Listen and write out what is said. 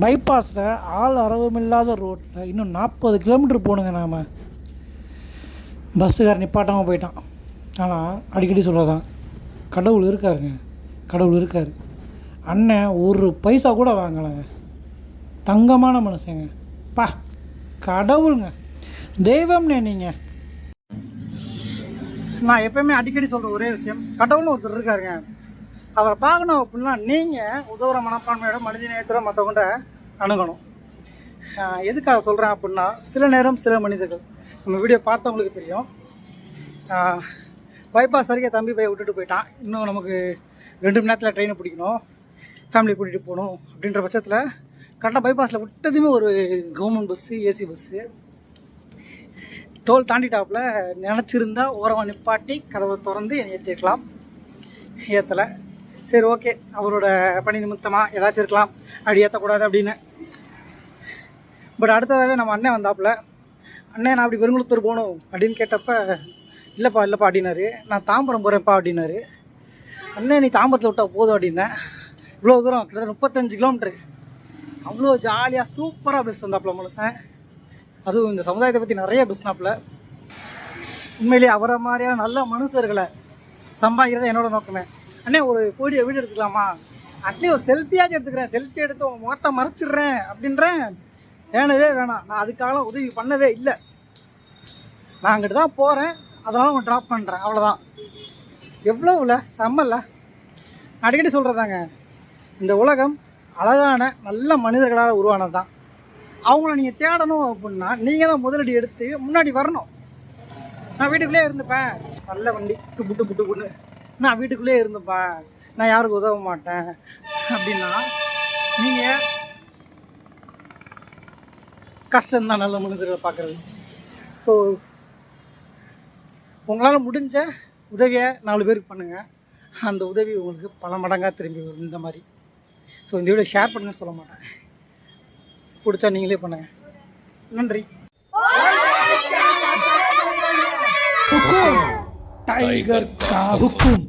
பைபாஸில் ஆள் அரவமில்லாத ரோட்டில் இன்னும் நாற்பது கிலோமீட்டர் போகணுங்க நாம். பஸ்ஸுக்கார நிப்பாட்டாமல் போயிட்டான். ஆனால் அடிக்கடி சொல்கிறதான் கடவுள் இருக்காருங்க. கடவுள் இருக்கார். அண்ணன் ஒரு பைசா கூட வாங்கலைங்க. தங்கமான மனுஷங்க. பா கடவுளுங்க. தெய்வம்னே நீங்கள் நான் எப்பயுமே அடிக்கடி சொல்கிற ஒரே விஷயம் கடவுள்னு ஒருத்தர் இருக்காருங்க. அவரை பார்க்கணும் அப்படின்னா நீங்கள் உதவுற மனப்பான்மையோட மனித நேரத்தில் மற்றவங்கள்ட்ட அணுகணும். எதுக்காக சொல்கிறேன் அப்படின்னா சில நேரம் சில மனிதர்கள். நம்ம வீடியோ பார்த்தவங்களுக்கு தெரியும். பைபாஸ் வரைக்கும் தம்பி போய் விட்டுட்டு போயிட்டான். இன்னும் நமக்கு ரெண்டு மணி நேரத்தில் ட்ரெயினை பிடிக்கணும். ஃபேமிலி கூட்டிகிட்டு போகணும் அப்படின்ற பட்சத்தில் கரெக்டாக பைபாஸில் விட்டதுமே ஒரு government bus AC bus toll தாண்டிட்டாப்புல நினச்சிருந்தா ஓரமாக நிப்பாட்டி கதவை திறந்து என்னை ஏற்றிருக்கலாம் ஏற்றலை சரி ஓகே. அவரோட பணி நிமித்தமாக ஏதாச்சும் இருக்கலாம். அப்படி ஏற்றக்கூடாது அப்படின்னு. பட் அடுத்ததாகவே நம்ம அண்ணன் வந்தாப்புல. அண்ணன் நான் அப்படி பெருங்குளத்தூர் போகணும் அப்படின்னு கேட்டப்ப இல்லைப்பா இல்லைப்பா அப்படின்னாரு. நான் தாம்பரம் போகிறேன்ப்பா அப்படின்னாரு. அண்ணன் நீ தாம்பரத்தில் விட்டா போதும் அப்படின்னேன் இவ்வளோ தூரம் கிட்டத்தட்ட முப்பத்தஞ்சு கிலோமீட்டரு. அவ்வளோ ஜாலியாக சூப்பராக பஸ் வந்தாப்புல மனுஷன். அதுவும் இந்த சமுதாயத்தை பற்றி நிறைய பேசினாப்புல உண்மையிலேயே அவரை மாதிரியான நல்ல மனுஷர்களை சம்பாதிக்கிறது என்னோட நோக்கமே. அண்ணே ஒரு கோடியை வீடு எடுத்துக்கலாமா? அட்லீஸ்ட் ஒரு செல்ஃபியாச்சும் எடுத்துக்கிறேன். செல்ஃபி எடுத்து உங்கள் முகத்தை மறைச்சிடுறேன் அப்படின்றேன். வேணவே வேணாம். நான் அதுக்காக உதவி பண்ணவே இல்லை. நான் அங்கிட்டு தான் போகிறேன் அதெல்லாம் உங்க ட்ராப் பண்ணுறேன் அவ்வளோதான் எவ்வளோவில்? செம்மல்ல. அடிக்கடி சொல்கிறதாங்க இந்த உலகம் அழகான நல்ல மனிதர்களால் உருவானது தான் அவங்கள நீங்கள் தேடணும் அப்படின்னா நீங்கள் தான் முதலடி எடுத்து முன்னாடி வரணும். நான் வீட்டுக்குள்ளே இருந்துப்பேன். நல்ல வண்டி. புட்டு புட்டு புட்டு புட்டு நான் வீட்டுக்குள்ளே இருந்தப்பா நான் யாருக்கும் உதவ மாட்டேன். அப்படின்னா நீங்கள் கஷ்டம்தான் நல்ல மனிதர்களை பார்க்குறது. ஸோ உங்களால் முடிஞ்ச உதவியை நாலு பேருக்கு பண்ணுங்கள் அந்த உதவி உங்களுக்கு பல மடங்காக திரும்பி வரும் இந்த மாதிரி. ஸோ இந்த வீடியோ ஷேர் பண்ணுன்னு சொல்ல மாட்டேன். பிடிச்சா நீங்களே பண்ணுங்கள் நன்றி. டைகர் கா ஹுக்கும்